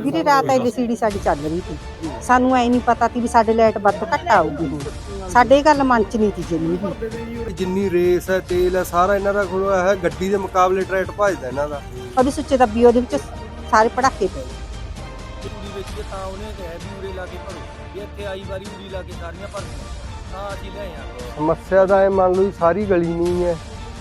ਵੀਰੇ ਰਾਤ ਐਲਸੀਡੀ ਸਾਡੀ ਚੱਲ ਰਹੀ ਸੀ। ਸਾਨੂੰ ਐ ਨਹੀਂ ਪਤਾ ਸੀ ਵੀ ਸਾਡੇ ਲਾਈਟ ਵੱਧ ਘੱਟ ਆਊਗੀ ਹੁਣ। ਸਾਡੇ ਇਹ ਗੱਲ ਮਨ ਚ ਨਹੀਂ ਸੀ ਜਮੀ ਵੀ। ਜਿੰਨੀ ਰੇਸ ਹੈ ਤੇਲ ਹੈ ਸਾਰਾ ਇਹਨਾਂ ਦਾ ਖੁੱਲ੍ਹਾ ਹੈ ਗੱਡੀ ਦੇ ਮੁਕਾਬਲੇ ਟਰੈਕਟ ਭਜਦਾ ਇਹਨਾਂ ਦਾ। ਉਹਦੇ ਸੁੱਚੇ ਦੱਬੀ ਉਹਦੇ ਵਿੱਚ ਸਾਰੇ ਪੜਾਕੇ ਪਏ। ਉਰੀ ਵੇਚੀਏ ਤਾਂ ਉਹਨੇ ਕਿਹਾ ਵੀ ਉਰੇ ਲਾ ਕੇ ਭਰੋ। ਜੇ ਇੱਥੇ ਆਈ ਵਾਰੀ ਉਰੀ ਲਾ ਕੇ ਸਾਰੀਆਂ ਭਰ। ਤਾਂ ਅਸੀਂ ਲੈ ਆ ਸਮੱਸਿਆ ਦਾ ਇਹ ਮੰਨ ਲਓ ਸਾਰੀ ਗਲੀ ਨਹੀਂ ਹੈ।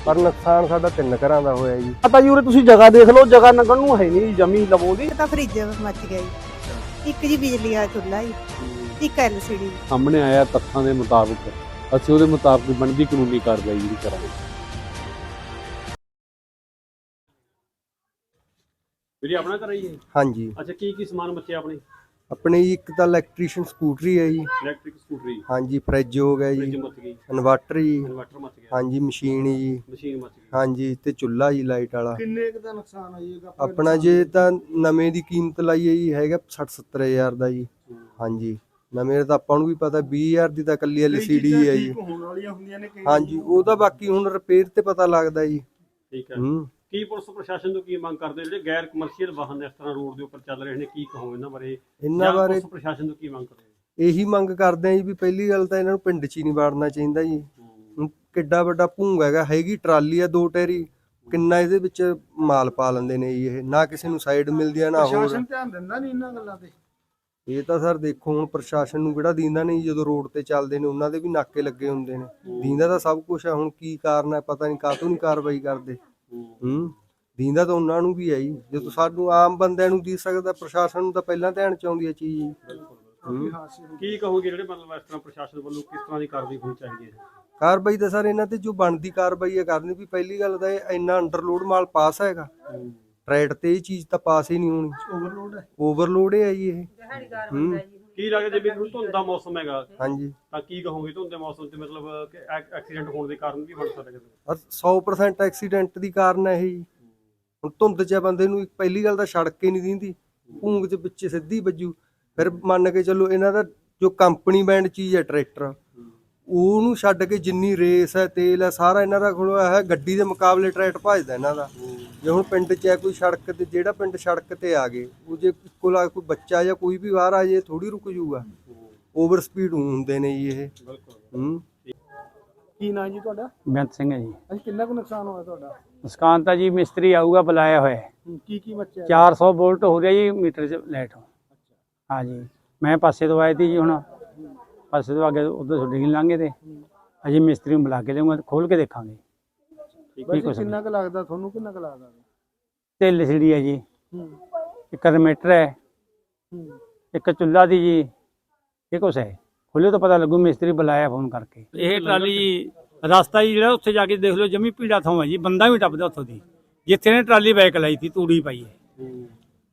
ਪਰ ਨੁਕਸਾਨ ਸਾਡਾ ਤਿੰਨ ਘਰਾਂ ਦਾ ਹੋਇਆ ਜੀ। ਪਤਾ ਜੀ ਉਰੇ ਤੁਸੀਂ ਜਗ੍ਹਾ ਦੇਖ ਲਓ ਜਗ੍ਹਾ ਨੰਗਣ ਨੂੰ ਹੈ ਨਹੀਂ ਜਮੀ ਲਵੋ ਦੀ ਇੱਕ ਤਾਂ ਫ੍ਰਿਜ ਮੱਚ ਗਿਆ ਜੀ। ਇੱਕ ਜੀ ਬਿਜਲੀ ਆ ਚੁੱਲ੍ਹਾ ਜੀ ਇੱਕ ਐਲਸੀਡੀ ਸਾਹਮਣੇ ਆਇਆ ਤੱਥਾਂ ਦੇ ਮੁਤਾਬਕ। ਅਸੀਂ ਉਹਦੇ ਮੁਤਾਬਕ ਬਣਦੀ ਕਾਨੂੰਨੀ ਕਾਰਵਾਈ ਜਿਹੜੀ ਕਰਾਂਗੇ। ਵੀਰੇ ਆਪਣਾ ਕਰਾਈਏ ਹਾਂਜੀ। ਅੱਛਾ ਕੀ ਕੀ ਸਮਾਨ ਬੱਚੇ ਆਪਣੇ? ਆਪਣੇ ਜੀ ਇੱਕ ਤਾਂ ਇਲੈਕਟ੍ਰੀਸ਼ੀਅਨ ਸਕੂਟਰੀ ਹੈ ਜੀ। ਇਲੈਕਟ੍ਰਿਕ ਸਕੂਟਰੀ ਹਾਂਜੀ ਫ੍ਰਿਜ ਹੋ ਗਿਆ ਫ੍ਰਿਜ ਜੀ ਗਈ। ਇਨਵਰਟਰ ਜੀ। ਇਨਵਰਟਰ ਮੱਚ ਗਿਆ। ਹਾਂਜੀ ਮਸ਼ੀਨ ਜੀ। ਮਸ਼ੀਨ ਮੱਚ ਗਈ। ਹਾਂਜੀ ਤੇ ਚੁੱਲ੍ਹਾ ਜੀ ਲਾਈਟ ਵਾਲਾ। ਕਿੰਨੇ ਕੁ ਦਾ ਨੁਕਸਾਨ ਆ ਜੀ? ਆਪਣਾ ਜੇ ਤਾਂ ਨਵੇਂ ਦੀ ਕੀਮਤ ਲਾਈਏ ਜੀ ਹੈਗਾ 60 70 ਹਜ਼ਾਰ ਦਾ ਜੀ। ਹਾਂਜੀ। ਨਵੇਂ ਦਾ ਤਾਂ ਆਪਾਂ ਨੂੰ ਵੀ ਪਤਾ 20 ਹਜ਼ਾਰ ਦੀ ਤਾਂ ਕੱਲੀ ਐਲਸੀਡੀ ਹੈ ਜੀ। ਹੋਣ ਵਾਲੀਆਂ ਹੁੰਦੀਆਂ ਨੇ ਕਈ ਹਾਂਜੀ ਉਹ ਤਾਂ ਬਾਕੀ ਹੁਣ ਰਿਪੇਅਰ ਤੇ ਪਤਾ ਲੱਗਦਾ ਜੀ। ਠੀਕ ਹੈ। ਹੂੰ। ਕੀ ਪੁਲਿਸ ਪ੍ਰਸ਼ਾਸਨ ਤੋਂ ਕੀ ਮੰਗ ਕਰਦੇ ਜਿਹੜੇ ਗੈਰ ਕਮਰਸ਼ੀਅਲ ਵਾਹਨ ਇਸ ਤਰ੍ਹਾਂ ਰੋਡ ਦੇ ਉੱਪਰ ਚੱਲ ਰਹੇ ਨੇ ਕੀ ਕਹੋ ਇਹਨਾਂ ਬਾਰੇ? ਇਹਨਾਂ ਜਾਂ ਬਾਰੇ ਪੁਲਿਸ ਪ੍ਰਸ਼ਾਸਨ ਤੋਂ ਕੀ ਮੰਗ ਕਰਦੇ ਇਹੀ ਮੰਗ ਕਰਦੇ ਆ ਜੀ ਵੀ ਪਹਿਲੀ ਗੱਲ ਤਾਂ ਇਹਨਾਂ ਨੂੰ ਪਿੰਡ 'ਚ ਹੀ ਨਹੀਂ ਵੜਨਾ ਚਾਹੀਦਾ ਜੀ। ਹੁਣ ਕਿੱਡਾ ਵੱਡਾ ਭੂੰਗ ਹੈਗਾ ਹੈਗੀ ਟਰਾਲੀ ਆ ਦੋ ਟੈਰੀ ਕਿੰਨਾ ਇਹਦੇ ਵਿੱਚ ਮਾਲ ਪਾ ਲੈਂਦੇ ਨੇ ਜੀ ਇਹ ਨਾ ਕਿਸੇ ਨੂੰ ਸਾਈਡ ਮਿਲਦੀ ਆ ਨਾ ਹੋਰ। ਪ੍ਰਸ਼ਾਸਨ ਧਿਆਨ ਦਿੰਦਾ ਨਹੀਂ ਇਹਨਾਂ ਗੱਲਾਂ ਤੇ। ਇਹ ਤਾਂ ਸਰ ਦੇਖੋ ਹੁਣ ਪ੍ਰਸ਼ਾਸਨ ਨੂੰ ਕਿਹੜਾ ਦੀਂਦਾ ਨਹੀਂ ਜਦੋਂ ਰੋਡ ਤੇ ਚੱਲਦੇ ਨੇ ਉਹਨਾਂ ਦੇ ਵੀ ਨਾਕੇ ਲੱਗੇ ਹੁੰਦੇ ਨੇ। ਦੀਂਦਾ ਤਾਂ ਸਭ ਕੁਝ ਆ ਹੁਣ ਕੀ ਕਾਰਨ ਹੈ ਪਤਾ ਨਹੀਂ ਕਾਹਤੋਂ ਨਹੀਂ ਕਾਰਵਾਈ ਕਰਦੇ। ਹੂੰ। ਦੀਂਦਾ ਤਾਂ ਉਹਨਾਂ ਨੂੰ ਵੀ ਹੈ ਜੀ। ਜਦੋਂ ਸਾਨੂੰ ਆਮ ਬੰਦਿਆਂ ਨੂੰ ਦੀ ਸਕਦਾ ਪ੍ਰਸ਼ਾਸਨ ਨੂੰ ਤਾਂ ਪਹਿਲਾਂ ਧਿਆਨ ਚ ਆਉਂਦੀ ਹੈ ਚੀਜ਼ ਜੀ। ਹੂੰ। ਕੀ ਕਹੋਗੇ ਜਿਹੜੇ ਮਤਲਬ ਇਸ ਤਰ੍ਹਾਂ ਪ੍ਰਸ਼ਾਸਨ ਵੱਲੋਂ ਕਿਸ ਤਰ੍ਹਾਂ ਦੀ ਕਾਰਵਾਈ ਹੋਣੀ ਚਾਹੀਦੀ ਹੈ? ਕਾਰਵਾਈ ਤਾਂ ਸਰ ਇਹਨਾਂ ਤੇ ਜੋ ਬਣਦੀ ਕਾਰਵਾਈ ਹੈ ਕਰਨੀ ਵੀ ਪਹਿਲੀ ਗੱਲ ਤਾਂ ਇਹ ਇੰਨਾ ਅੰਡਰਲੋਡ ਮਾਲ ਪਾਸ ਹੈਗਾ। ਟਰੈਡ ਤੇ ਇਹ ਚੀਜ਼ ਤਾਂ ਪਾਸ ਹੀ ਨਹੀਂ ਹੋਣੀ। ਓਵਰਲੋਡ ਹੈ। ਓਵਰਲੋਡ ਹੈ ਜੀ ਇਹ। ਹੂੰ। ਕੀ ਲੱਗਦਾ ਜੇ ਵੀ ਹੁਣ ਧੁੰਦ ਦਾ ਮੌਸਮ ਹੈਗਾ? ਹਾਂਜੀ। ਤਾਂ ਕੀ ਕਹੋਗੇ ਧੁੰਦ ਦੇ ਮੌਸਮ 'ਚ? ਮਤਲਬ ਕਿ ਐਕ- ਐਕਸੀਡੈਂਟ ਹੋਣ ਦੇ ਕਾਰਨ ਵੀ ਬਣ ਸਕਦੇ ਔਰ 100% ਐਕਸੀਡੈਂਟ ਦੀ ਕਾਰਨ ਹੈ ਇਹ। ਹੁਣ ਧੁੰਦ 'ਚ ਬੰਦੇ ਨੂੰ ਇੱਕ ਪਹਿਲੀ ਗੱਲ ਤਾਂ ਸੜਕ ਹੀ ਨਹੀਂ ਦਿੰਦੀ। ਭੂੰਗ ਦੇ ਪਿੱਛੇ ਸਿੱਧੀ ਵੱਜੂ। ਫਿਰ ਮੰਨ ਕੇ ਚੱਲੋ ਇਹਨਾਂ ਦਾ ਜੋ ਕੰਪਨੀ ਬੈਂਡ ਚੀਜ਼ ਹੈ ਟਰੈਕਟਰ ਉਹਨੂੰ ਛੱਡ ਕੇ ਜਿੰਨੀ ਰੇਸ ਹੈ ਤੇਲ ਹੈ ਸਾਰਾ ਇਹਨਾਂ ਦਾ ਖੁੱਲ੍ਹਾ ਹੈ ਗੱਡੀ ਦੇ ਮੁਕਾਬਲੇ ਟਰੈਕਟ ਭਜਦਾ ਇਹਨਾਂ ਦਾ। ਜੇ ਹੁਣ ਪਿੰਡ 'ਚ ਹੈ ਕੋਈ ਸੜਕ ਤੇ ਜਿਹੜਾ ਪਿੰਡ ਸੜਕ ਤੇ ਆ ਗਏ ਉਹ ਜੇ ਕੋਲ ਕੋਈ ਬੱਚਾ ਜਾਂ ਕੋਈ ਵੀ ਬਾਹਰ ਆ ਜੇ ਥੋੜੀ ਰੁਕ ਜਾਊਗਾ। ਓਵਰ ਸਪੀਡ ਹੁੰਦੇ ਨੇ ਜੀ ਇਹ। ਹੂੰ। ਕੀ ਨਾਂ ਜੀ ਤੁਹਾਡਾ? ਬੇਅੰਤ ਸਿੰਘ ਹੈ ਜੀ। ਅੱਜ ਕਿੰਨਾ ਕੁ ਨੁਕਸਾਨ ਹੋਇਆ ਤੁਹਾਡਾ? ਮੁਸਕਾਨ ਤਾਂ ਜੀ ਮਿਸਤਰੀ ਆਊਗਾ ਬੁਲਾਇਆ ਹੋਇਆ। ਕੀ ਕੀ ਮੱਚਿਆ 400 ਵੋਲਟ ਹੋ ਰਿਹਾ ਜੀ ਮੀਟਰ 'ਚ ਲਾਈਟ ਹਾਂ ਜੀ। ਮੈਂ ਪਾਸੇ ਤੋਂ ਆਈ ਤੀ ਜੀ ਹੁਣ। ਪਾਸੇ ਤੋਂ ਅੱਗੇ ਉਧਰ ਛੁੱਟੀ ਨਹੀਂ ਲੰਘੇ ਤੇ। ਅਜੇ ਮਿਸਤਰੀ ਨੂੰ ਬੁਲਾ ਕੇ ਲਿਆਉਂਗਾ ਖੋਲ ਕੇ ਦੇਖਾਂਗੇ। ਕੀ ਵੈਸੇ ਕੁਛ ਕਿੰਨਾ ਕੁ ਲੱਗਦਾ? ਤੁਹਾਨੂੰ ਕਿੰਨਾ ਕੁ ਲੱਗਦਾ? ਤੇ ਐਲਸੀਡੀ ਹੈ ਜੀ। ਹੂੰ। ਇੱਕ ਰਮੀਟਰ ਹੈ। ਹੂੰ। ਇੱਕ ਚੁੱਲ੍ਹਾ ਦੀ ਜੀ। ਇਹ ਕੁਛ ਹੈ। ਖੋਲੇ ਤਾਂ ਪਤਾ ਲੱਗੂ ਮਿਸਤਰੀ ਬੁਲਾਇਆ ਫੋਨ ਕਰਕੇ। ਇਹ ਟਰਾਲੀ ਜੀ ਰਸਤਾ ਜੀ ਜਿਹੜਾ ਉੱਥੇ ਜਾ ਕੇ ਦੇਖ ਲਓ ਜਮੀ ਪੀੜਾ ਥਾਂ ਹੈ ਜੀ। ਬੰਦਾ ਵੀ ਟੱਪਦਾ ਉੱਥੋਂ ਦੀ। ਜਿੱਥੇ ਨੇ ਟਰਾਲੀ ਬੈਕ ਲਾਈ ਸੀ ਤੂੜੀ ਪਾਈ ਹੈ।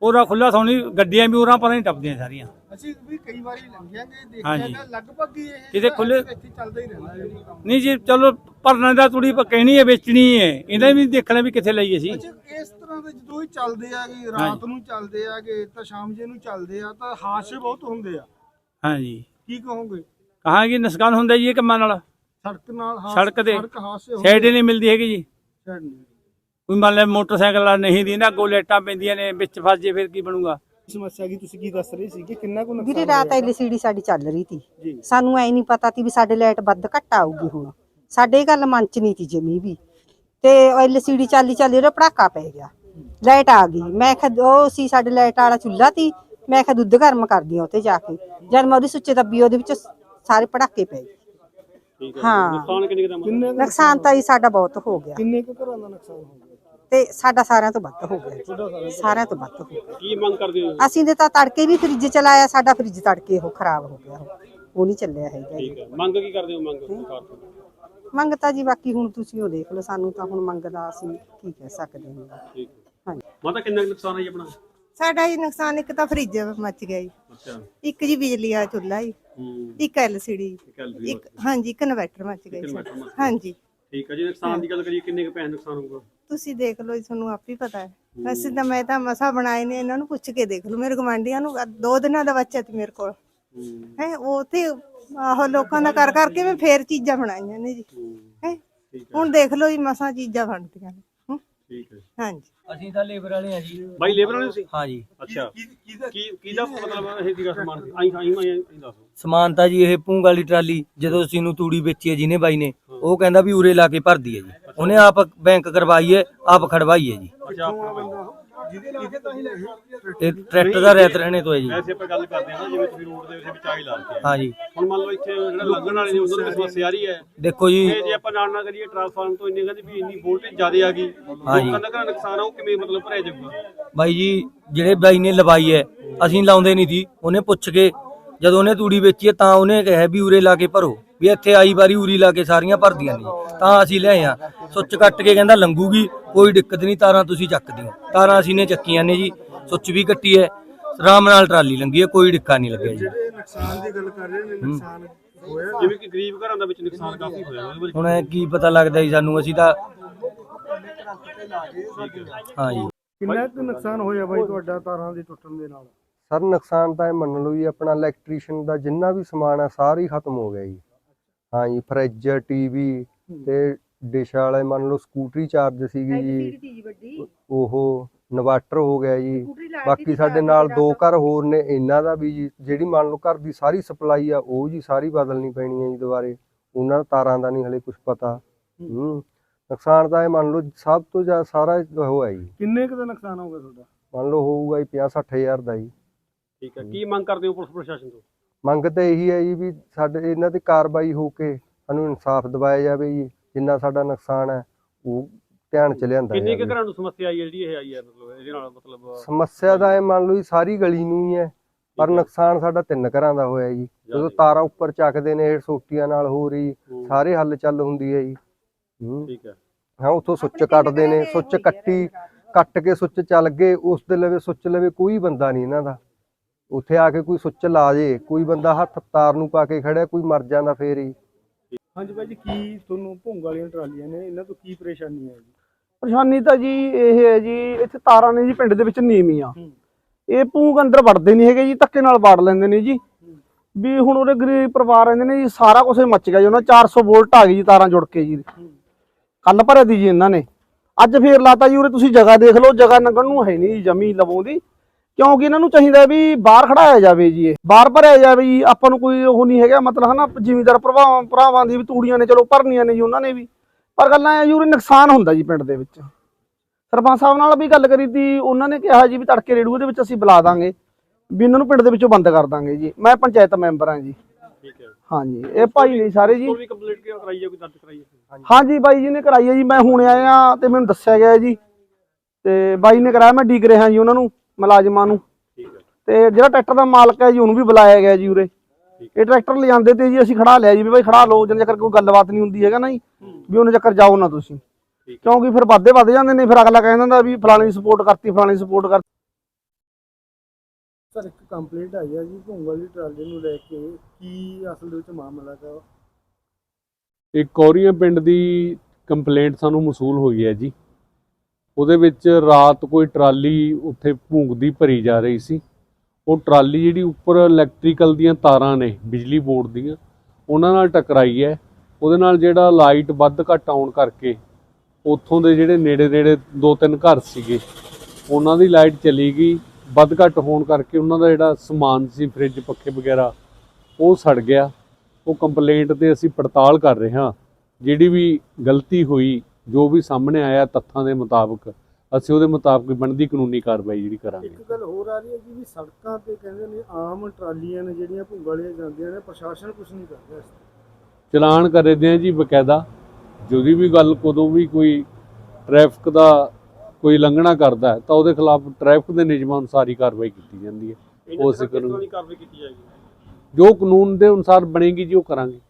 ਪੂਰਾ ਖੁੱਲਾ ਸੋਣੀ ਗੱਡੀਆਂ ਵੀ ਉਰਾਂ ਪਤਾ ਨਹੀਂ ਟੱਪਦੀਆਂ ਸਾਰੀਆਂ। ਅਸੀਂ ਵੀ ਕਈ ਵਾਰੀ ਲੰਘਿਆਂਗੇ ਹਾਂਜੀ। ਦੇਖਿਆ ਤਾਂ ਲਗਭਗ ਹੀ ਇਹ ਕਿਤੇ ਖੁੱਲੇ- ਇੱਥੇ ਚੱਲਦਾ ਹੀ ਰਹਿੰਦਾ ਇਹ ਕੰਮ ਨਹੀਂ ਜੀ ਚਲੋ ਭਰਨਾ ਦਾ ਤੂੜੀ ਪ- ਕਹਿਣੀ ਹੈ ਵੇਚਣੀ ਹੈ। ਇਹਦਾ ਵੀ ਦੇਖਣਾ ਵੀ ਕਿੱਥੇ ਲਈਏ ਸੀ। ਅੱਛਾ ਇਸ ਤਰ੍ਹਾਂ ਦੇ ਜਦੋਂ ਹੀ ਚੱਲਦੇ ਆਗੇ ਰਾਤ ਨੂੰ ਚੱਲਦੇ ਆਗੇ ਤਾਂ ਸ਼ਾਮ ਜੇ ਨੂੰ ਚੱਲਦੇ ਆ ਤਾਂ ਹਾਦਸੇ ਬਹੁਤ ਹੁੰਦੇ ਆ। ਹਾਂਜੀ। ਕੀ ਕਹੋਗੇ? ਕਹਾਂਗੇ ਨੁਕਸਾਨ ਹੁੰਦਾ ਜੀ ਇਹ ਕੰਮਾਂ ਨਾਲ। ਸੜਕ ਨਾਲ ਹਾਦਸੇ- ਸੜਕ ਤੇ ਸੜਕ ਹਾਦਸੇ ਹੁੰਦੇ ਸਾਈਡ ਨਹੀਂ ਮਿਲਦੀ ਹੈਗੀ ਜੀ। ਕੋਈ ਮੰਨ ਲੈ ਮੋਟਰਸਾਈਕਲ ਵਾਲਾ ਨਹੀਂ ਦੀ ਨਾ ਪੈਂਦੀਆਂ ਨੇ ਵਿੱਚ ਫਸ ਜੇ ਫਿਰ ਕੀ ਬਣੂਗਾ? ਸਮੱਸਿਆ ਕੀ ਤੁਸੀਂ ਕੀ ਦੱਸ ਰਹੇ ਸੀ ਕਿ ਕਿੰਨਾ ਕੁ ਨੁਕਸਾਨ ਵੀਰੇ ਰਾਤ? ਐਲਸੀਡੀ ਸਾਡੀ ਚੱਲ ਰਹੀ ਸੀ। ਸਾਨੂੰ ਐ ਨਹੀਂ ਪਤਾ ਸੀ ਵੀ ਸਾਡੇ ਲਾਈਟ ਵੱਧ ਘੱਟ ਆਊਗੀ ਹੁਣ। ਸਾਡੇ ਇਹ ਗੱਲ ਮਨ ਚ ਨਹੀਂ ਸੀ ਜਮੀ ਵੀ। ਤੇ ਐਲਸੀਡੀ ਚੱਲੀ ਚੱਲੀ ਉਹਦਾ ਪੜਾਕਾ ਪੈ ਗਿਆ। ਲਾਈਟ ਆ ਗਈ। ਮੈਂ ਕਿਹਾ ਉਹ ਸੀ ਸਾਡੇ ਲਾਈਟ ਵਾਲਾ ਚੁੱਲ੍ਹਾ ਸੀ ਮੈਂ ਕਿਹਾ ਦੁੱਧ ਗਰਮ ਕਰਦੀ ਆ ਉੱਤੇ ਜਾ ਕੇ। ਜਦ ਮੈਂ ਉਹਦੀ ਸੁੱਚੇ ਦੱਬੀ ਉਹਦੇ ਵਿੱਚ ਸਾਰੇ ਪੜਾਕੇ ਪੈ ਗਏ। ਠੀਕ ਹੈ। ਹਾਂ। ਨੁਕਸਾਨ ਤਾਂ ਜੀ ਸਾਡਾ ਬਹੁਤ ਹੋ ਗਿਆ। ਕਿੰਨੇ ਕੁ ਘਰਾਂ ਦਾ ਨੁਕਸਾਨ ਹੋ ਗਿਆ? ਤੇ ਸਾਡਾ ਸਾਰਿਆਂ ਤੋਂ ਵੱਧ ਹੋ ਗਿਆ। ਸਾਰਿਆਂ ਤੋਂ ਵੱਧ। ਹੋ ਗਿਆ। ਕੀ ਮੰਗ ਕਰਦੇ ਹੋ? ਅਸੀਂ ਦੇ ਤਾਂ ਤੜਕੇ ਵੀ ਫ੍ਰਿਜ ਚਲਾਇਆ ਸਾਡਾ ਫ੍ਰਿਜ ਤੜਕੇ ਉਹ ਖਰਾਬ ਹੋ ਗਿਆ। ਉਹ। ਨਹੀਂ ਚੱਲਿਆ ਹੈਗਾ। ਹੈ। ਮੰਗ ਕੀ ਕਰਦੇ ਹੋ ਮੰਗ? ਸਰਕਾਰ ਤੋਂ। ਮੰਗ ਤਾਂ ਜੀ ਬਾਕੀ ਹੁਣ ਤੁਸੀਂ ਉਹ ਦੇਖ ਲਓ ਸਾਨੂੰ ਤਾਂ ਹੁਣ ਮੰਗ ਦਾ ਅਸੀਂ ਕੀ ਕਹਿ ਸਕਦੇ ਹਾਂ। ਠੀਕ ਹਾਂਜੀ। ਮਾਤਾ ਕਿੰਨਾ ਕੁ ਨੁਕਸਾਨ ਹੈ ਜੀ ਆਪਣਾ? ਸਾਡਾ ਜੀ ਨੁਕਸਾਨ ਇੱਕ ਤਾਂ ਫ੍ਰਿਜ ਮੱਚ ਗਿਆ ਜੀ। ਅੱਛਾ। ਇੱਕ ਜੀ ਬਿਜਲੀ ਆ ਚੁੱਲ੍ਹਾ ਜੀ। ਹੂੰ। ਇੱਕ ਐਲਸੀਡੀ ਕੈਲਰੀ ਇੱਕ ਹਾਂਜੀ ਇੱਕ ਇਨਵਰਟਰ ਮੱਚ ਗਿਆ ਜੀ inverter ਸਾਡਾ। ਮੱਚ ਗਿਆ। ਹਾਂਜੀ। ਠੀਕ ਹੈ ਜੀ ਨੁਕਸਾਨ ਦੀ ਗੱਲ ਕਰੀਏ ਕਿੰਨੇ ਕੁ ਪੈਸੇ ਨੁਕਸਾਨ ਹੋਊਗਾ? ਤੁਸੀਂ ਦੇਖ ਲਓ ਜੀ ਤੁਹਾਨੂੰ ਆਪ ਹੀ ਪਤਾ ਹੈ। ਵੈਸੇ ਤਾਂ ਮੈਂ ਤਾਂ ਮਸਾ ਬਣਾਏ ਨੇ ਇਹਨਾਂ ਨੂੰ ਪੁੱਛ ਕੇ ਦੇਖ ਲਓ। ਮੇਰੇ ਗਵਾਂਢੀਆਂ ਨੂੰ ਦੋ ਦਿਨਾਂ ਦਾ ਬੱਚਾ ਸੀ ਮੇਰੇ ਕੋਲ। ਹੂੰ ਉਹ ਤੇ ਆਹ ਲੋਕਾਂ ਦਾ ਕਰ ਕਰਕੇ ਮੈਂ ਫੇਰ ਚੀਜ਼ਾਂ ਬਣਾਈਆਂ ਨੇ ਜੀ। ਹੈ ਠੀਕ ਹੁਣ ਦੇਖ ਲਓ ਜੀ ਮਸਾਂ ਚੀਜ਼ਾਂ ਬਣਦੀਆਂ ਨੇ ਹੂੰ। ਠੀਕ ਹੈ। ਹਾਂਜੀ। ਅਸੀਂ ਤਾਂ ਲੇਬਰ ਵਾਲੇ ਆ ਜੀ। ਬਾਈ ਲੇਬਰ ਵਾਲੇ ਤੁਸੀਂ? ਹਾਂ ਜੀ। ਅੱਛਾ। ਕੀ ਕਿਹਦਾ ਮਤਲਬ ਇਹ ਸੀਗਾ ਸਮਾਨ ਆਈ ਆਈ ਆਈ ਦੱਸੋ। ਸਮਾਨ ਤਾਂ ਜੀ ਇਹ ਪੂੰਗ ਵਾਲੀ ਟਰਾਲੀ ਜਦੋਂ ਅਸੀਂ ਨੂੰ ਤੂੜੀ ਵੇਚੀ ਹੈ ਜਿਹਨੇ ਬਾਈ ਨੇ ਉਹ ਕਹਿੰਦਾ ਵੀ ਉਰੇ ਲਾ ਕੇ ਭਰਦੀ ਹੈ ਜੀ। ਉਹਨੇ ਆਪ ਬੈਂਕ ਕਰਵਾਈ ਹੈ ਆਪ ਖੜਵਾਈ ਹੈ ਜੀ। ਅੱਛਾ ਆਪਣਾ ਇਹ ਟਰੈਕਟਰ ਦਾ ਰੈਤ ਰਹਿਣੇ ਤੋਂ ਹੈ ਜੀ। ਵੈਸੇ ਆਪਾਂ ਗੱਲ ਕਰਦੇ ਹਾਂ ਨਾ ਜਿਵੇਂ ਤੁਸੀਂ ਰੋਡ ਦੇ ਵਿੱਚ ਵਿਚਾਈ ਲਾ ਦਿੱਤੀ ਹਾਂ। ਜੀ। ਹੁਣ ਮੰਨ ਲਓ ਇੱਥੇ ਜਿਹੜਾ ਲੰਘਣ ਵਾਲੇ ਨੇ ਉਹਨਾਂ ਨੂੰ ਸਮੱਸਿਆ ਆ ਰਹੀ ਹੈ। ਦੇਖੋ ਜੀ। ਇਹ ਜੇ ਆਪਾਂ ਨਾਲ ਨਾ ਕਰੀਏ ਟ੍ਰਾਂਸਫਾਰਮ ਤੋਂ ਇੰਨੇ ਕਹਿੰਦੇ ਵੀ ਇੰਨੀ ਵੋਲਟੇਜ ਜ਼ਿਆਦਾ ਆ ਗਈ। ਹਾਂ ਜੀ। ਲੋਕਾਂ ਦਾ ਨੁਕਸਾਨ ਆ ਉਹ ਕਿਵੇਂ ਮਤਲਬ ਭਰਿਆ ਜਾਊਗਾ? ਬਾਈ ਜੀ ਜਿਹੜੇ ਬਾਈ ਨੇ ਲਵਾਈ ਹੈ ਅਸੀਂ ਲਾਉਂਦੇ ਨਹੀਂ ਸੀ। ਉਹਨੇ ਪੁੱਛ ਕੇ ਜਦੋਂ ਉਹਨੇ ਤੂੜੀ ਵੇਚੀ ਹੈ ਤਾਂ ਉਹਨੇ ਕਿਹਾ ਵੀ ਉਰੇ ਲਾ ਕੇ ਭਰੋ ਵੀ ਇੱਥੇ ਆਈ ਵਾਰੀ ਉਰੀ ਲਾ ਕੇ ਸਾਰੀਆਂ ਭਰਦੀਆਂ ਨੇ। ਤਾਂ ਅਸੀਂ ਲਿਆਏ ਆ ਸੁੱਚ ਕੱਟ ਕੇ ਕਹਿੰਦਾ ਲੰਗੂਗੀ ਕੋਈ ਦਿੱਕਤ ਨਹੀਂ ਤਾਰਾਂ ਤੁਸੀਂ ਚੱਕ ਦਿਓ। ਤਾਰਾਂ ਅਸੀਂ ਨੇ ਚੱਕੀਆਂ ਨੇ ਜੀ ਸੁੱਚ ਵੀ ਕੱਟੀ ਹੈ ਆਰਾਮ ਨਾਲ ਟਰਾਲੀ ਲੰਗੀ ਹੈ ਕੋਈ ਡਿੱਕਾ ਨਹੀਂ ਲੱਗਿਆ ਜੀ। ਜਿਹੜੇ ਨੁਕਸਾਨ ਦੀ ਗੱਲ ਕਰ ਰਹੇ ਨੇ ਨੁਕਸਾਨ ਹੋਇਆ ਜਿਵੇਂ ਕਿ ਗਰੀਬ ਘਰਾਂ ਦਾ ਵਿੱਚ ਨੁਕਸਾਨ ਕਾਫੀ ਹੋਇਆ ਉਹਦੇ ਬਾਰੇ ਹੁਣ ਇਹ ਕੀ ਪਤਾ ਲੱਗਦਾ ਜੀ ਸਾਨੂੰ ਅਸੀਂ ਤਾਂ ਹਾਂ ਜੀ ਕਿੰਨਾ ਕੁ ਨੁਕਸਾਨ ਹੋਇਆ ਬਾਈ ਤੁਹਾਡਾ ਤਾਰਾਂ ਦੇ ਟੁੱਟਣ ਦੇ ਨਾਲ? ਸਰ ਨੁਕਸਾਨ ਤਾਂ ਇਹ ਮੰਨ ਲਓ ਜੀ ਆਪਣਾ ਇਲੈਕਟ੍ਰੀਸ਼ੀਅਨ ਦਾ ਜਿੰਨਾ ਵੀ ਸਮਾਨ ਆ ਸਾਰਾ ਹੀ ਖਤਮ ਹੋ ਗਿਆ ਜੀ। ਹਾਂ ਜੀ ਫਰਿੱਜ ਟੀਵੀ ਤੇ ਡਿਸ਼ ਵਾਲੇ ਮੰਨ ਲਓ ਸਕੂਟਰੀ ਚਾਰਜ ਸੀਗੀ ਜੀ। ਉਹ ਇਨਵਰਟਰ ਹੋ ਗਿਆ ਜੀ। ਬਾਕੀ ਸਾਡੇ ਨਾਲ ਦੋ ਘਰ ਹੋਰ ਨੇ ਇਹਨਾਂ ਦਾ ਵੀ ਜੀ ਜਿਹੜੀ ਮੰਨ ਲਓ ਘਰ ਦੀ ਸਾਰੀ ਸਪਲਾਈ ਆ ਉਹ ਜੀ ਸਾਰੀ ਬਦਲਣੀ ਪੈਣੀ ਹੈ ਜੀ ਦੁਬਾਰੇ। ਉਹਨਾਂ ਤਾਰਾਂ ਦਾ ਨਹੀਂ ਹਲੇ ਕੁਝ ਪਤਾ। ਹੂੰ। ਨੁਕਸਾਨ ਤਾਂ ਇਹ ਮੰਨ ਲਓ ਸਭ ਤੋਂ ਜ਼ਿਆਦਾ ਸਾਰਾ ਉਹ ਹੈ ਜੀ। ਕਿੰਨੇ ਕੁ ਦਾ ਨੁਕਸਾਨ ਹੋ ਗਿਆ ਤੁਹਾਡਾ? ਮੰਨ ਲਓ ਹੋਊਗਾ ਜੀ 50 60 ਹਜ਼ਾਰ ਦਾ ਜੀ। ਠੀਕ ਹੈ। ਕੀ ਮੰਗ ਕਰਦੇ ਹੋ ਪੁਲਿਸ ਪ੍ਰਸ਼ਾਸਨ ਤੋਂ? ਮੰਗ ਤਾਂ ਇਹੀ ਹੈ ਜੀ ਵੀ ਸਾਡੇ ਇਹਨਾਂ ਤੇ ਕਾਰਵਾਈ ਹੋ ਕੇ ਸਾਨੂੰ ਇਨਸਾਫ ਦਿਵਾਇਆ ਜਾਵੇ ਜੀ ਜਿੰਨਾ ਸਾਡਾ ਨੁਕਸਾਨ ਹੈ ਉਹ ਧਿਆਨ ਚ ਲਿਆਂਦਾ ਕਿੰਨੇ ਕੁ ਘਰਾਂ ਨੂੰ ਸਮੱਸਿਆ ਆਈ ਹੈ ਜਿਹੜੀ ਇਹ ਆਈ ਹੈ ਮਤਲਬ ਇਹਦੇ ਨਾਲ ਮਤਲਬ ਸਮੱਸਿਆ ਦਾ ਇਹ ਮੰਨ ਲਓ ਜੀ ਸਾਰੀ ਗਲੀ ਨੂੰ ਹੀ ਹੈ ਪਰ ਨੁਕਸਾਨ ਸਾਡਾ ਤਿੰਨ ਘਰਾਂ ਦਾ ਹੋਇਆ ਜੀ। ਜਦੋਂ ਤਾਰਾਂ ਉੱਪਰ ਚੱਕਦੇ ਨੇ ਹੇਠ ਸੋਟੀਆਂ ਨਾਲ ਹੋ ਰਹੀ ਸਾਰੇ ਹੱਲ ਚੱਲ ਹੁੰਦੀ ਹੈ ਜੀ। ਠੀਕ ਹੈ। ਹਾਂ ਉੱਥੋਂ ਸੁੱਚ ਕੱਟਦੇ ਨੇ ਸੁੱਚ ਕੱਟੀ ਕੱਟ ਕੇ ਸੁੱਚ ਚੱਲ ਗਏ ਉਸ ਦੇ ਲਵੇ ਸੁੱਚ ਲਵੇ ਕੋਈ ਬੰਦਾ ਨਹੀਂ ਇਹਨਾਂ ਦਾ। ਉੱਥੇ ਆ ਕੇ ਕੋਈ ਸੁੱਚ ਲਾ ਜੇ ਕੋਈ ਬੰਦਾ ਹੱਥ ਤਾਰ ਨੂੰ ਪਾ ਕੇ ਖੜਿਆ ਕੋਈ ਮਰ ਜਾਂਦਾ ਫੇਰ ਹੀ। ਹਾਂਜੀ ਬਾਈ ਜੀ ਕੀ ਤੁਹਾਨੂੰ ਭੁੰਗ ਵਾਲੀਆਂ ਟਰਾਲੀਆਂ ਨੇ? ਇਹਨਾਂ ਤੋਂ ਕੀ ਪਰੇਸ਼ਾਨੀ ਹੈ ਜੀ? ਪਰੇਸ਼ਾਨੀ ਤਾਂ ਜੀ ਇਹ ਹੈ ਜੀ ਇੱਥੇ ਤਾਰਾਂ ਨੇ ਜੀ ਪਿੰਡ ਦੇ ਵਿੱਚ ਨੀਵੀਆਂ। ਇਹ ਪੂੰਗ ਅੰਦਰ ਵੜਦੇ ਨਹੀਂ ਹੈਗੇ ਜੀ ਧੱਕੇ ਨਾਲ ਵਾੜ ਲੈਂਦੇ ਨੇ ਜੀ। ਵੀ ਹੁਣ ਉਹਦੇ ਗਰੀਬ ਪਰਿਵਾਰ ਰਹਿੰਦੇ ਨੇ ਜੀ ਸਾਰਾ ਕੁਝ ਮੱਚ ਗਿਆ ਜੀ ਉਹਨਾਂ 400 ਵੋਲਟ ਆ ਗਈ ਜੀ ਤਾਰਾਂ ਜੁੜ ਕੇ ਜੀ। ਕੱਲ ਭਰਿਆ ਦੀ ਜੀ ਇਹਨਾਂ ਨੇ। ਅੱਜ ਫੇਰ ਲਾਤਾ ਜੀ ਉਰੇ ਤੁਸੀਂ ਜਗ੍ਹਾ ਦੇਖ ਲਓ ਜਗ੍ਹਾ ਨੰਗਣ ਨੂੰ ਹੈ ਨਹੀਂ ਜੀ ਜਮੀ ਲਵੋਂ ਦੀ ਕਿਉਂਕਿ ਇਹਨਾਂ ਨੂੰ ਚਾਹੀਦਾ ਵੀ ਬਾਹਰ ਖੜਾਇਆ ਜਾਵੇ ਜੀ ਇਹ। ਬਾਹਰ ਭਰਿਆ ਜਾਵੇ ਜੀ ਆਪਾਂ ਨੂੰ ਕੋਈ ਉਹ ਨਹੀਂ ਹੈਗਾ ਮਤਲਬ ਹਨਾ ਜ਼ਿਮੀਦਾਰ ਭਰਾਵਾਂ ਭਰਾਵਾਂ ਦੀ ਵੀ ਤੂੜੀਆਂ ਨੇ ਚਲੋ ਭਰਨੀਆਂ ਨੇ ਜੀ ਉਹਨਾਂ ਨੇ ਵੀ। ਪਰ ਗੱਲਾਂ ਇਹ ਉਰੇ ਨੁਕਸਾਨ ਹੁੰਦਾ ਜੀ ਪਿੰਡ ਦੇ ਵਿੱਚ। ਸਰਪੰਚ ਸਾਹਿਬ ਨਾਲ ਵੀ ਗੱਲ ਕਰੀ ਤੀ ਉਹਨਾਂ ਨੇ ਕਿਹਾ ਜੀ ਵੀ ਤੜਕੇ ਰੇਡੂਏ ਦੇ ਵਿੱਚ ਅਸੀਂ ਬੁਲਾ ਦਾਂਗੇ। ਵੀ ਇਹਨਾਂ ਨੂੰ ਪਿੰਡ ਦੇ ਵਿੱਚੋਂ ਬੰਦ ਕਰ ਦਾਂਗੇ ਜੀ। ਮੈਂ ਪੰਚਾਇਤ ਮੈਂਬਰ ਹਾਂ ਜੀ। ਠੀਕ ਹੈ। ਹਾਂਜੀ ਇਹ ਭਾਈ ਨੇ ਸਾਰੇ ਜੀ। ਕੋਈ ਵੀ ਕੰਪਲੀਟ ਕਿਉਂ ਕਰਾਈ ਹੈ ਕੋਈ ਦਰਜ ਕਰਾਈ ਹੈ ਹਾਂਜੀ। ਬਾਈ ਜੀ ਨੇ ਕਰਾਈ ਹੈ ਜੀ ਮੈਂ ਹੁਣ ਆਇਆ ਤੇ ਮੈਨੂੰ ਦੱਸਿਆ ਗਿਆ ਜੀ। ਤੇ ਬਾਈ ਨੇ ਕਰਾਇਆ ਮੈਂ ਡੀਕ ਰਿਹਾ ਜੀ ਉਹਨਾਂ ਨੂੰ। ਮੁਲਾਜ਼ਮਾਂ ਨੂੰ। ਤੇ ਜਿਹੜਾ ਟਰੈਕਟਰ ਦਾ ਮਾਲਕ ਹੈ ਜੀ ਉਹਨੂੰ ਵੀ ਬੁਲਾਇਆ ਗਿਆ ਜੀ ਉਰੇ। ਇਹ ਟਰੈਕਟਰ ਲਿਆਂਦੇ ਤੇ ਜੀ ਅਸੀਂ ਖੜਾ ਲਿਆ ਜੀ ਵੀ ਬਾਈ ਖੜਾ ਲਓ ਜਿੰਨੇ ਚੱਕਰ ਕੋਈ ਗੱਲਬਾਤ ਨਹੀਂ ਹੁੰਦੀ ਹੈਗਾ ਨਾ ਜੀ। ਵੀ ਉਹਨੇ ਚੱਕਰ ਜਾਓ ਨਾ ਤੁਸੀਂ। ਕਿਉਂਕਿ ਫਿਰ ਵਾਧੇ ਵੱਧ ਜਾਂਦੇ ਨੇ ਫਿਰ ਅਗਲਾ ਕਹਿ ਦਿੰਦਾ ਵੀ ਫਲਾਣੀ ਸਪੋਰਟ ਕਰਤੀ ਫਲਾਣੀ ਸਪੋਰਟ ਕਰ ਸਰ ਇੱਕ ਕੰਪਲੇਂਟ ਆਈ ਹੈ ਜੀ ਭੁੰਗ ਵਾਲੀ ਟਰਾਲੀ ਨੂੰ ਲੈ ਕੇ। ਕੀ ਅਸਲ ਦੇ ਵਿੱਚ ਮਾਮਲਾ ਹੈ ਇੱਕ ਕੌਰੀਆਂ ਪਿੰਡ ਦੀ ਕੰਪਲੇਂਟ ਸਾਨੂੰ ਮਸੂਲ ਹੋਈ ਹੈ ਜੀ। ਉਹਦੇ ਵਿੱਚ ਰਾਤ ਕੋਈ ਟਰਾਲੀ ਉੱਥੇ ਭੂੰਗਦੀ ਭਰੀ ਜਾ ਰਹੀ ਸੀ। ਉਹ ਟਰਾਲੀ ਜਿਹੜੀ ਉੱਪਰ ਇਲੈਕਟ੍ਰੀਕਲ ਦੀਆਂ ਤਾਰਾਂ ਨੇ, ਬਿਜਲੀ ਬੋਰਡ ਦੀਆਂ, ਉਹਨਾਂ ਨਾਲ ਟਕਰਾਈ ਹੈ। ਉਹਦੇ ਨਾਲ ਜਿਹੜਾ ਲਾਈਟ ਵੱਧ ਘੱਟ ਆਉਣ ਕਰਕੇ ਉੱਥੋਂ ਦੇ ਜਿਹੜੇ ਨੇੜੇ ਨੇੜੇ ਦੋ ਤਿੰਨ ਘਰ ਸੀਗੇ, ਉਹਨਾਂ ਦੀ ਲਾਈਟ ਚਲੀ ਗਈ। ਵੱਧ ਘੱਟ ਹੋਣ ਕਰਕੇ ਉਹਨਾਂ ਦਾ ਜਿਹੜਾ ਸਮਾਨ ਸੀ ਫ੍ਰਿਜ ਪੱਖੇ ਵਗੈਰਾ, ਉਹ ਸੜ ਗਿਆ। ਉਹ ਕੰਪਲੇਂਟ ਤੇ ਅਸੀਂ ਪੜਤਾਲ ਕਰ ਰਹੇ ਹਾਂ। ਜਿਹੜੀ ਵੀ ਗਲਤੀ ਹੋਈ ਜੋ ਵੀ ਸਾਹਮਣੇ ਆਇਆ ਤੱਥਾਂ ਦੇ ਮੁਤਾਬਕ ਅਸੀਂ ਉਹਦੇ ਮੁਤਾਬਕ ਬਣਦੀ ਕਾਨੂੰਨੀ ਕਾਰਵਾਈ ਜਿਹੜੀ ਕਰਾਂਗੇ। ਇੱਕ ਗੱਲ ਹੋਰ ਆ ਰਹੀ ਹੈ ਜੀ ਵੀ ਸੜਕਾਂ ਤੇ ਕਹਿੰਦੇ ਨੇ ਆਮ ਟਰਾਲੀਆਂ ਨੇ ਜਿਹੜੀਆਂ ਭੁੰਗ ਵਾਲੀਆਂ ਜਾਂਦੀਆਂ ਨੇ ਪ੍ਰਸ਼ਾਸਨ ਕੁਝ ਨਹੀਂ ਕਰ ਰਿਹਾ ਇਸ ਤੇ। ਚਲਾਨ ਕਰਦੇ ਆ ਜੀ ਬਕਾਇਦਾ। যদি ਵੀ ਗੱਲ ਕਦੋਂ ਵੀ ਕੋਈ ਟ੍ਰੈਫਿਕ ਦਾ ਕੋਈ ਲੰਘਣਾ ਕਰਦਾ ਹੈ ਤਾਂ ਉਹਦੇ ਖਿਲਾਫ ਟ੍ਰੈਫਿਕ ਦੇ ਨਿਯਮਾਂ ਅਨੁਸਾਰ ਹੀ ਕਾਰਵਾਈ ਕੀਤੀ ਜਾਂਦੀ ਹੈ। ਕੀਤੀ ਜਾਏਗੀ? ਜੋ ਕਾਨੂੰਨ ਦੇ ਅਨੁਸਾਰ ਬਣੇਗੀ ਜੀ ਉਹ ਕਰਾਂਗੇ।